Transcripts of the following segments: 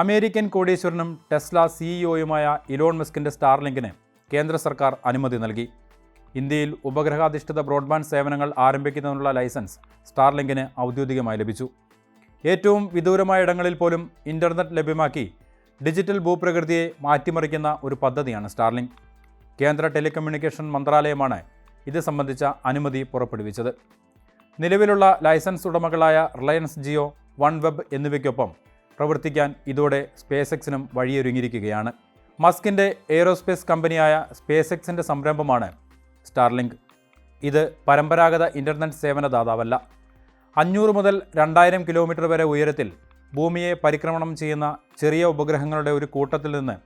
American കോടീശ്വരനും Tesla സിഇഒയുമായ Elon മസ്കിന്റെ സ്റ്റാർലിങ്കിന് കേന്ദ്ര സർക്കാർ അനുമതി നൽകി. ഇന്ത്യയിൽ ഉപഗ്രഹാധിഷ്ഠിത ബ്രോഡ്ബാൻഡ് സേവനങ്ങൾ ആരംഭിക്കുന്നതിനുള്ള ലൈസൻസ് സ്റ്റാർലിങ്കിന് ഔദ്യോഗികമായി ലഭിച്ചു. ഏറ്റവും വിദൂരമായ ഇടങ്ങളിൽ പോലും ഇന്റർനെറ്റ് ലഭ്യമാക്കി ഡിജിറ്റൽ ഭൂപ്രകൃതിയെ മാറ്റിമറിക്കുന്ന ഒരു പദ്ധതിയാണ് സ്റ്റാർലിങ്ക്. കേന്ദ്ര ടെലികമ്മ്യൂണിക്കേഷൻ മന്ത്രാലയമാണ് ഇത് സംബന്ധിച്ച അനുമതി പുറപ്പെടുവിച്ചത്. നിലവിലുള്ള ലൈസൻസ് ഉടമകളായ റിലയൻസ് ജിയോ വൺ വെബ് എന്നിവയ്ക്കൊപ്പം പ്രവർത്തിക്കാൻ ഇതോടെ സ്പേസ് എക്സിനും വഴിയൊരുങ്ങിയിരിക്കുകയാണ്. മസ്കിന്റെ എയ്റോസ്പേസ് കമ്പനിയായ സ്പേസ് എക്സിന്റെ സംരംഭമാണ് സ്റ്റാർലിങ്ക്. ഇത് പരമ്പരാഗത ഇന്റർനെറ്റ് സേവനദാതാവല്ല അഞ്ഞൂറ് മുതൽ രണ്ടായിരം കിലോമീറ്റർ വരെ ഉയരത്തിൽ ഭൂമിയെ പരിക്രമണം ചെയ്യുന്ന ചെറിയ ഉപഗ്രഹങ്ങളുടെ ഒരു കൂട്ടത്തിൽ നിന്ന്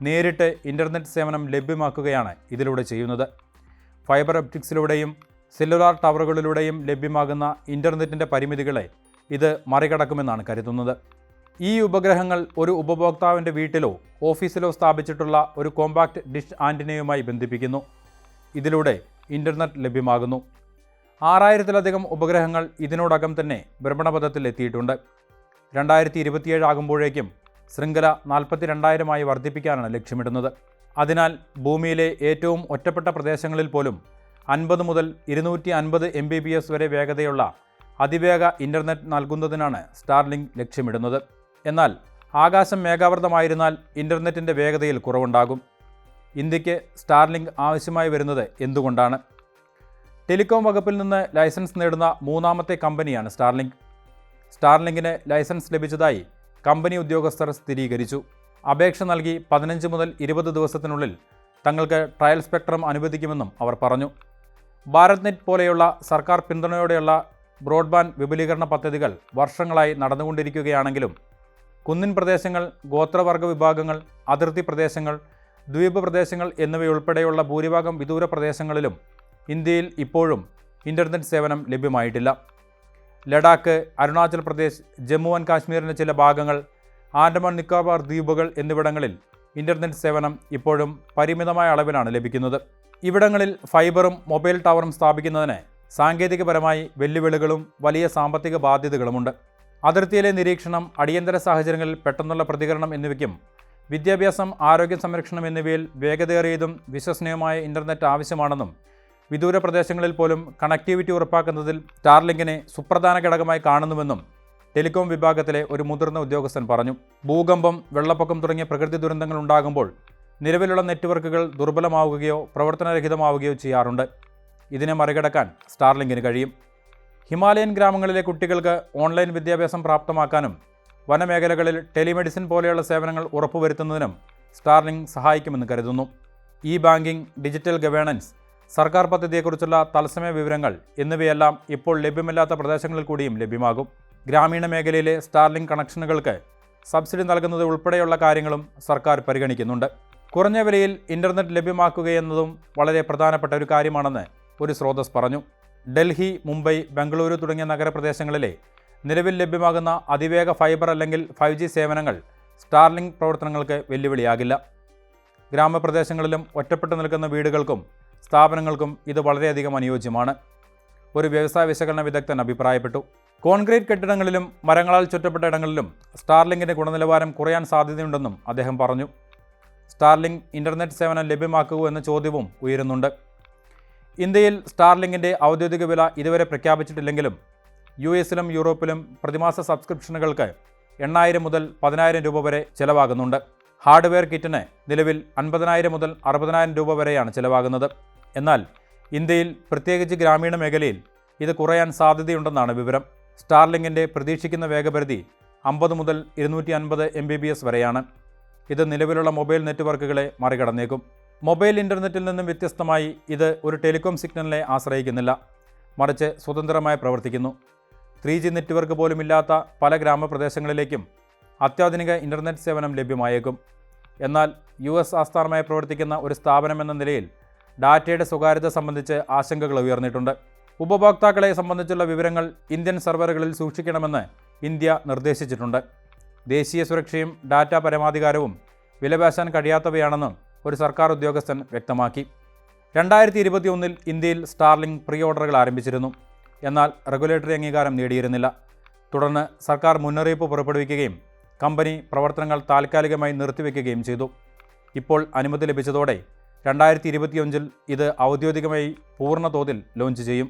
നേരിട്ട് ഇന്റർനെറ്റ് സേവനം ലഭ്യമാക്കുകയാണ് ഇതിലൂടെ ചെയ്യുന്നത്. ഫൈബർ ഒപ്റ്റിക്സിലൂടെയും സെല്ലുലാർ ടവറുകളിലൂടെയും ലഭ്യമാകുന്ന ഇന്റർനെറ്റിന്റെ പരിമിതികളെ ഇത് മറികടക്കുമെന്നാണ് കരുതുന്നത്. ഈ ഉപഗ്രഹങ്ങൾ ഒരു ഉപഭോക്താവിന്റെ വീട്ടിലോ ഓഫീസിലോ സ്ഥാപിച്ചിട്ടുള്ള ഒരു കോമ്പാക്റ്റ് ഡിഷ് ആന്റിനയുമായി ബന്ധിപ്പിക്കുന്നു. ഇതിലൂടെ ഇന്റർനെറ്റ് ലഭ്യമാകുന്നു. ആറായിരത്തിലധികം ഉപഗ്രഹങ്ങൾ ഇതിനോടകം തന്നെ ഭ്രമണപഥത്തിൽ എത്തിയിട്ടുണ്ട്. രണ്ടായിരത്തി ഇരുപത്തിയേഴ് ആകുമ്പോഴേക്കും ശൃംഖല നാൽപ്പത്തി രണ്ടായിരമായി വർദ്ധിപ്പിക്കാനാണ് ലക്ഷ്യമിടുന്നത്. അതിനാൽ ഭൂമിയിലെ ഏറ്റവും ഒറ്റപ്പെട്ട പ്രദേശങ്ങളിൽ പോലും അൻപത് മുതൽ ഇരുന്നൂറ്റി അൻപത് എം ബി ബി എസ് വരെ വേഗതയുള്ള അതിവേഗ ഇന്റർനെറ്റ് നൽകുന്നതിനാണ് സ്റ്റാർലിങ്ക് ലക്ഷ്യമിടുന്നത്. എന്നാൽ ആകാശം മേഘാവൃതമായിരുന്നാൽ ഇന്റർനെറ്റിന്റെ വേഗതയിൽ കുറവുണ്ടാകും. ഇന്ത്യയ്ക്ക് സ്റ്റാർലിങ്ക് ആവശ്യമായി വരുന്നത് എന്തുകൊണ്ടാണ്? ടെലികോം വകുപ്പിൽ നിന്ന് ലൈസൻസ് നേടുന്ന മൂന്നാമത്തെ കമ്പനിയാണ് സ്റ്റാർലിങ്ക്. സ്റ്റാർലിങ്കിന് ലൈസൻസ് ലഭിച്ചതായി കമ്പനി ഉദ്യോഗസ്ഥർ സ്ഥിരീകരിച്ചു. അപേക്ഷ നൽകി പതിനഞ്ച് മുതൽ ഇരുപത് ദിവസത്തിനുള്ളിൽ തങ്ങൾക്ക് ട്രയൽ സ്പെക്ട്രം അനുവദിക്കുമെന്നും അവർ പറഞ്ഞു. ഭാരത് നെറ്റ് പോലെയുള്ള സർക്കാർ പിന്തുണയോടെയുള്ള ബ്രോഡ്ബാൻഡ് വിപുലീകരണ പദ്ധതികൾ വർഷങ്ങളായി നടന്നുകൊണ്ടിരിക്കുകയാണെങ്കിലും കുന്നിൻ പ്രദേശങ്ങൾ ഗോത്രവർഗ വിഭാഗങ്ങൾ അതിർത്തി പ്രദേശങ്ങൾ ദ്വീപ് പ്രദേശങ്ങൾ എന്നിവയുൾപ്പെടെയുള്ള ഭൂരിഭാഗം വിദൂര പ്രദേശങ്ങളിലും ഇന്ത്യയിൽ ഇപ്പോഴും ഇന്റർനെറ്റ് സേവനം ലഭ്യമായിട്ടില്ല. ലഡാക്ക് അരുണാചൽ പ്രദേശ് ജമ്മു ആൻഡ് കാശ്മീരിന്റെ ചില ഭാഗങ്ങൾ ആൻഡമാൻ നിക്കോബാർ ദ്വീപുകൾ എന്നിവിടങ്ങളിൽ ഇന്റർനെറ്റ് സേവനം ഇപ്പോഴും പരിമിതമായ അളവിലാണ് ലഭിക്കുന്നത്. ഇവിടങ്ങളിൽ ഫൈബറും മൊബൈൽ ടവറും സ്ഥാപിക്കുന്നതിന് സാങ്കേതികപരമായി വെല്ലുവിളികളും വലിയ സാമ്പത്തിക ബാധ്യതകളുമുണ്ട്. അതിർത്തിയിലെ നിരീക്ഷണം അടിയന്തര സാഹചര്യങ്ങളിൽ പെട്ടെന്നുള്ള പ്രതികരണം എന്നിവയ്ക്കും വിദ്യാഭ്യാസം ആരോഗ്യ സംരക്ഷണം എന്നിവയിൽ വേഗതയേറിയതും വിശ്വസനീയമായ ഇന്റർനെറ്റ് ആവശ്യമാണെന്നും വിദൂര പ്രദേശങ്ങളിൽ പോലും കണക്ടിവിറ്റി ഉറപ്പാക്കുന്നതിൽ സ്റ്റാർലിങ്കിനെ സുപ്രധാന ഘടകമായി കാണുന്നുവെന്നും ടെലികോം വിഭാഗത്തിലെ ഒരു മുതിർന്ന ഉദ്യോഗസ്ഥൻ പറഞ്ഞു. ഭൂകമ്പം വെള്ളപ്പൊക്കം തുടങ്ങിയ പ്രകൃതി ദുരന്തങ്ങൾ ഉണ്ടാകുമ്പോൾ നിലവിലുള്ള നെറ്റ്വർക്കുകൾ ദുർബലമാവുകയോ പ്രവർത്തനരഹിതമാവുകയോ ചെയ്യാറുണ്ട്. ഇതിനെ മറികടക്കാൻ സ്റ്റാർലിങ്കിന് കഴിയും. ഹിമാലയൻ ഗ്രാമങ്ങളിലെ കുട്ടികൾക്ക് ഓൺലൈൻ വിദ്യാഭ്യാസം പ്രാപ്തമാക്കാനും വനമേഖലകളിൽ ടെലിമെഡിസിൻ പോലെയുള്ള സേവനങ്ങൾ ഉറപ്പുവരുത്തുന്നതിനും സ്റ്റാർലിങ്ക് സഹായിക്കുമെന്ന് കരുതുന്നു. ഇ ബാങ്കിംഗ് ഡിജിറ്റൽ ഗവേണൻസ് സർക്കാർ പദ്ധതിയെക്കുറിച്ചുള്ള തത്സമയ വിവരങ്ങൾ എന്നിവയെല്ലാം ഇപ്പോൾ ലഭ്യമല്ലാത്ത പ്രദേശങ്ങളിൽ കൂടിയും ലഭ്യമാകും. ഗ്രാമീണ മേഖലയിലെ സ്റ്റാർലിങ്ക് കണക്ഷനുകൾക്ക് സബ്സിഡി നൽകുന്നത് ഉൾപ്പെടെയുള്ള കാര്യങ്ങളും സർക്കാർ പരിഗണിക്കുന്നുണ്ട്. കുറഞ്ഞ വിലയിൽ ഇന്റർനെറ്റ് ലഭ്യമാക്കുകയെന്നതും വളരെ പ്രധാനപ്പെട്ട ഒരു കാര്യമാണെന്ന് ഒരു സ്രോതസ് പറഞ്ഞു. ഡൽഹി മുംബൈ ബംഗളൂരു തുടങ്ങിയ നഗരപ്രദേശങ്ങളിലെ നിലവിൽ ലഭ്യമാകുന്ന അതിവേഗ ഫൈബർ അല്ലെങ്കിൽ ഫൈവ് ജി സേവനങ്ങൾ സ്റ്റാർലിംഗ് പ്രവർത്തനങ്ങൾക്ക് വെല്ലുവിളിയാകില്ല. ഗ്രാമപ്രദേശങ്ങളിലും ഒറ്റപ്പെട്ടു നിൽക്കുന്ന വീടുകൾക്കും സ്ഥാപനങ്ങൾക്കും ഇത് വളരെയധികം അനുയോജ്യമാണ്. ഒരു വ്യവസായ വിശകലന വിദഗ്ധൻ അഭിപ്രായപ്പെട്ടു. കോൺക്രീറ്റ് കെട്ടിടങ്ങളിലും മരങ്ങളാൽ ചുറ്റപ്പെട്ട ഇടങ്ങളിലും സ്റ്റാർലിങ്കിന്റെ ഗുണനിലവാരം കുറയാൻ സാധ്യതയുണ്ടെന്നും അദ്ദേഹം പറഞ്ഞു. സ്റ്റാർലിങ്ക് ഇന്റർനെറ്റ് സേവനം ലഭ്യമാക്കൂ എന്ന ചോദ്യവും ഉയരുന്നുണ്ട്. ഇന്ത്യയിൽ സ്റ്റാർലിങ്കിന്റെ ഔദ്യോഗിക വില ഇതുവരെ പ്രഖ്യാപിച്ചിട്ടില്ലെങ്കിലും യു എസിലും യൂറോപ്പിലും പ്രതിമാസ സബ്സ്ക്രിപ്ഷനുകൾക്ക് എണ്ണായിരം മുതൽ പതിനായിരം രൂപ വരെ ചിലവാകുന്നുണ്ട്. ഹാർഡ്വെയർ കിറ്റിന് നിലവിൽ അൻപതിനായിരം മുതൽ അറുപതിനായിരം രൂപ വരെയാണ് ചിലവാകുന്നത്. എന്നാൽ ഇന്ത്യയിൽ പ്രത്യേകിച്ച് ഗ്രാമീണ മേഖലയിൽ ഇത് കുറയാൻ സാധ്യതയുണ്ടെന്നാണ് വിവരം. സ്റ്റാർലിങ്കിന്റെ പ്രതീക്ഷിക്കുന്ന വേഗപരിധി അമ്പത് മുതൽ ഇരുന്നൂറ്റി അൻപത് എം ബി ബി എസ് വരെയാണ്. ഇത് നിലവിലുള്ള മൊബൈൽ നെറ്റ്വർക്കുകളെ മറികടന്നേക്കും. മൊബൈൽ ഇന്റർനെറ്റിൽ നിന്നും വ്യത്യസ്തമായി ഇത് ഒരു ടെലികോം സിഗ്നലിനെ ആശ്രയിക്കുന്നില്ല. മറിച്ച് സ്വതന്ത്രമായി പ്രവർത്തിക്കുന്നു. ത്രീ ജി നെറ്റ്വർക്ക് പോലുമില്ലാത്ത പല ഗ്രാമപ്രദേശങ്ങളിലേക്കും അത്യാധുനിക ഇന്റർനെറ്റ് സേവനം ലഭ്യമായേക്കും. എന്നാൽ യു എസ് ആസ്ഥാനമായി പ്രവർത്തിക്കുന്ന ഒരു സ്ഥാപനമെന്ന നിലയിൽ ഡാറ്റയുടെ സ്വകാര്യത സംബന്ധിച്ച് ആശങ്കകൾ ഉയർന്നിട്ടുണ്ട്. ഉപഭോക്താക്കളെ സംബന്ധിച്ചുള്ള വിവരങ്ങൾ ഇന്ത്യൻ സെർവറുകളിൽ സൂക്ഷിക്കണമെന്ന് ഇന്ത്യ നിർദ്ദേശിച്ചിട്ടുണ്ട്. ദേശീയ സുരക്ഷയും ഡാറ്റ പരമാധികാരവും വിലപേശാൻ കഴിയാത്തവയാണെന്നും ഒരു സർക്കാർ ഉദ്യോഗസ്ഥൻ വ്യക്തമാക്കി. രണ്ടായിരത്തി ഇരുപത്തിയൊന്നിൽ ഇന്ത്യയിൽ സ്റ്റാർലിംഗ് പ്രീ ഓർഡറുകൾ ആരംഭിച്ചിരുന്നു. എന്നാൽ റെഗുലേറ്ററി അംഗീകാരം നേടിയിരുന്നില്ല. തുടർന്ന് സർക്കാർ മുന്നറിയിപ്പ് പുറപ്പെടുവിക്കുകയും കമ്പനി പ്രവർത്തനങ്ങൾ താൽക്കാലികമായി നിർത്തിവെക്കുകയും ചെയ്തു. ഇപ്പോൾ അനുമതി ലഭിച്ചതോടെ രണ്ടായിരത്തി ഇരുപത്തിയഞ്ചിൽ ഇത് ഔദ്യോഗികമായി പൂർണ തോതിൽ ലോഞ്ച് ചെയ്യും.